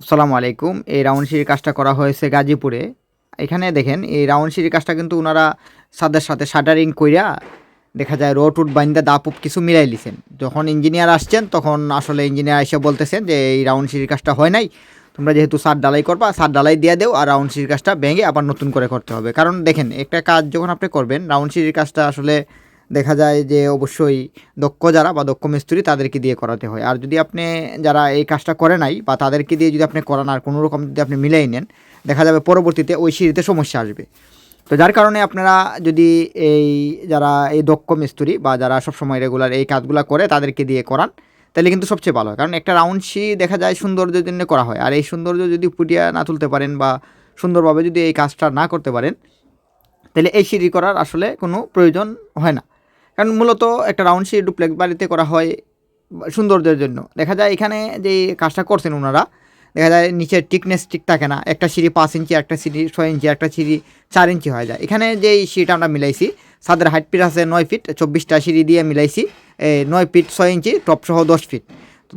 আসসালামু আলাইকুম। এই রাউন্ড সিঁড়ির কাজটা করা হয়েছে গাজীপুরে। এখানে দেখেন, এই রাউন্ড সিঁড়ির কাজটা কিন্তু ওনারা সাদের সাথে শাটারিং কইরা দেখা যায় রোড উট বাইন্দা দাপ উপ কিছু মিলাই লিছেন। যখন ইঞ্জিনিয়ার আসছেন, তখন আসলে ইঞ্জিনিয়ার এসে বলতেছেন যে, এই রাউন্ড সিঁড়ির কাজটা হয় নাই। তোমরা যেহেতু সার ডালাই করবা, সার ডালাই দিয়ে দেও আর রাউন্ড সিঁড়ির কাজটা ভেঙে আবার নতুন করে করতে হবে। কারণ দেখেন, একটা কাজ যখন আপনি করবেন, রাউন্ড সিঁড়ির কাজটা আসলে দেখা যায় যে অবশ্যই দক্ষ যারা বা দক্ষ মিস্ত্রি তাদেরকে দিয়ে করাতে হয়। আর যদি আপনি যারা এই কাজটা করে নাই বা তাদেরকে দিয়ে যদি আপনি করান আর কোনো রকম যদি আপনি মিলাই নেন, দেখা যাবে পরবর্তীতে ওই সিঁড়িতে সমস্যা আসবে। তো যার কারণে আপনারা যদি এই যারা এই দক্ষ মিস্ত্রি বা যারা সবসময় রেগুলার এই কাজগুলো করে তাদেরকে দিয়ে করান, তাহলে কিন্তু সবচেয়ে ভালো হয়। কারণ একটা রাউন্ড সি দেখা যায় সৌন্দর্যের জন্য করা হয়। আর এই সৌন্দর্য যদি ফুটিয়ে না তুলতে পারেন বা সুন্দরভাবে যদি এই কাজটা না করতে পারেন, তাহলে এই সিঁড়ি করার আসলে কোনো প্রয়োজন হয় না। কারণ মূলত একটা রাউন্ড সিঁড়ি ডুপ্লেক্স বাড়িতে করা হয় সৌন্দর্যের জন্য। দেখা যায় এখানে যে কাজটা করছেন ওনারা দেখা যায় নিচের টিকনেস ঠিক থাকে না। একটা সিঁড়ি পাঁচ ইঞ্চি, একটা সিঁড়ি ছয় ইঞ্চি, একটা সিঁড়ি চার ইঞ্চি হয়ে যায়। এখানে যে সিঁড়িটা আমরা মিলাইছি সাদের হাইট ফিট আছে নয় ফিট চব্বিশটা সিঁড়ি দিয়ে মিলাইছি নয় ফিট ছয় ইঞ্চি টপ সহ দশ ফিট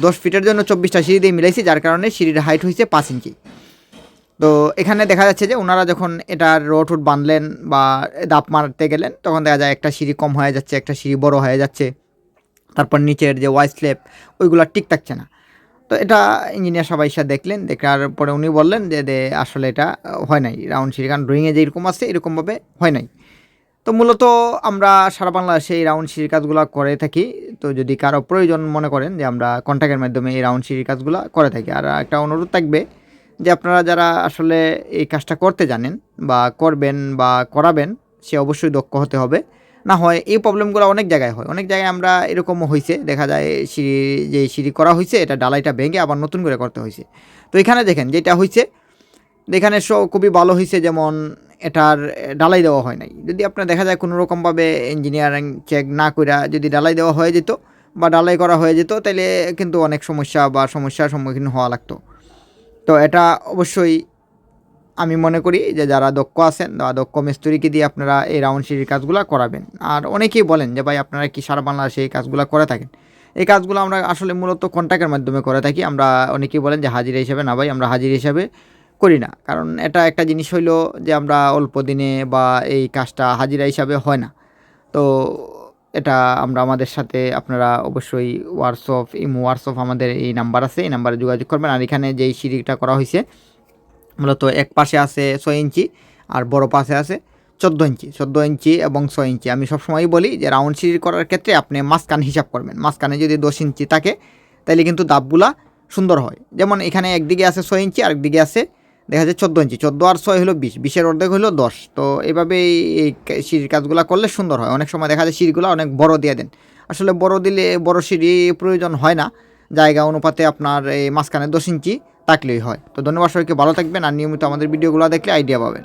দশ ফিটের জন্য চব্বিশটা সিঁড়ি দিয়ে মিলাইছি, যার কারণে সিঁড়ির হাইট হয়েছে পাঁচ ইঞ্চি। তো এখানে দেখা যাচ্ছে যে ওনারা যখন এটার রোড উট বাঁধলেন বা দাপ মারতে গেলেন, তখন দেখা যায় একটা সিঁড়ি কম হয়ে যাচ্ছে, একটা সিঁড়ি বড় হয়ে যাচ্ছে। তারপর নিচের যে ওয়াই স্লেপ, ওইগুলো ঠিক থাকছে না। তো এটা ইঞ্জিনিয়ার সবাই এসে দেখলেন দেখার পরে উনি বললেন যে, দে, আসলে এটা হয় নাই। রাউন্ড সিঁড়ি, কারণ ড্রয়িংয়ে যেরকম আছে, এরকমভাবে হয় নাই। তো মূলত আমরা সারা বাংলাদেশে এই রাউন্ড সিঁড়ির কাজগুলো করে থাকি। তো যদি কারও প্রয়োজন মনে করেন যে, আমরা কন্ট্যাক্টের মাধ্যমে এই রাউন্ড সিঁড়ির কাজগুলো করে থাকি। আর একটা অনুরোধ থাকবে যে আপনারা যারা আসলে এই কাজটা করতে জানেন বা করবেন বা করাবেন, সে অবশ্যই দক্ষ হতে হবে। না হয় এই প্রবলেমগুলো অনেক জায়গায় হয়। অনেক জায়গায় আমরা এরকমও হয়েছে দেখা যায় সিঁড়ি, যে সিঁড়ি করা হয়েছে এটা ডালাইটা ভেঙে আবার নতুন করে করতে হয়েছে তো এখানে দেখেন, যেটা হয়েছে এখানে খুবই ভালো হয়েছে যেমন এটার ডালাই দেওয়া হয় নাই। যদি আপনার দেখা যায় কোনো রকমভাবে ইঞ্জিনিয়ারিং চেক না করে যদি ডালাই দেওয়া হয়ে যেত বা ডালাই করা হয়ে যেত তাহলে কিন্তু অনেক সমস্যা বা সমস্যার সম্মুখীন হওয়া লাগতো। তো এটা অবশ্যই আমি মনে করি যে যারা দক্ষ আছেন বা দক্ষ মিস্ত্রিকে দিয়ে আপনারা এই রাউন্ড সিঁড়ির কাজগুলো করাবেন। আর অনেকেই বলেন যে, ভাই, আপনারা কি সারা বাংলাদেশে এই কাজগুলো করে থাকেন? এই কাজগুলো আমরা আসলে মূলত কন্ট্যাক্টের মাধ্যমে করে থাকি। আমরা অনেকেই বলেন যে, হাজিরা হিসাবে না ভাই, আমরা হাজিরা হিসাবে করি না। কারণ এটা একটা জিনিস হইল যে, আমরা অল্প দিনে বা এই কাজটা হাজিরা হিসাবে হয় না। তো এটা আমরা আমাদের সাথে আপনারা অবশ্যই হোয়াটসঅ্যাপ ইমো হোয়াটসঅ্যাপ আমাদের এই নাম্বার আছে, এই নাম্বারে যোগাযোগ করবেন। আর এখানে যেই সিঁড়িটা করা হয়েছে, মূলত এক পাশে আছে ছয় ইঞ্চি আর বড় পাশে আছে চোদ্দ ইঞ্চি। চোদ্দ ইঞ্চি এবং ছয় ইঞ্চি। আমি সবসময়ই বলি যে রাউন্ড সিঁড়ি করার ক্ষেত্রে আপনি মাঝখান হিসাব করবেন। মাঝখানে যদি দশ ইঞ্চি থাকে তাহলে কিন্তু দাবগুলা সুন্দর হয়। যেমন এখানে একদিকে আছে ছয় ইঞ্চি, আরেকদিকে আছে দেখা যায় চোদ্দ ইঞ্চি, চোদ্দ আর ছয় হলো বিশ, বিশের অর্ধেক হলো দশ। তো এইভাবেই এই সিঁড়ির কাজগুলো করলে সুন্দর হয়। অনেক সময় দেখা যায় সিঁড়িগুলো অনেক বড় দিয়ে দেন। আসলে বড় দিলে বড় সিঁড়ি প্রয়োজন হয় না। জায়গা অনুপাতে আপনার এই মাঝখানে দশ ইঞ্চি থাকলেই হয়। তো ধন্যবাদ সবাইকে, ভালো থাকবেন। আর নিয়মিত আমাদের ভিডিওগুলো দেখলে আইডিয়া পাবেন।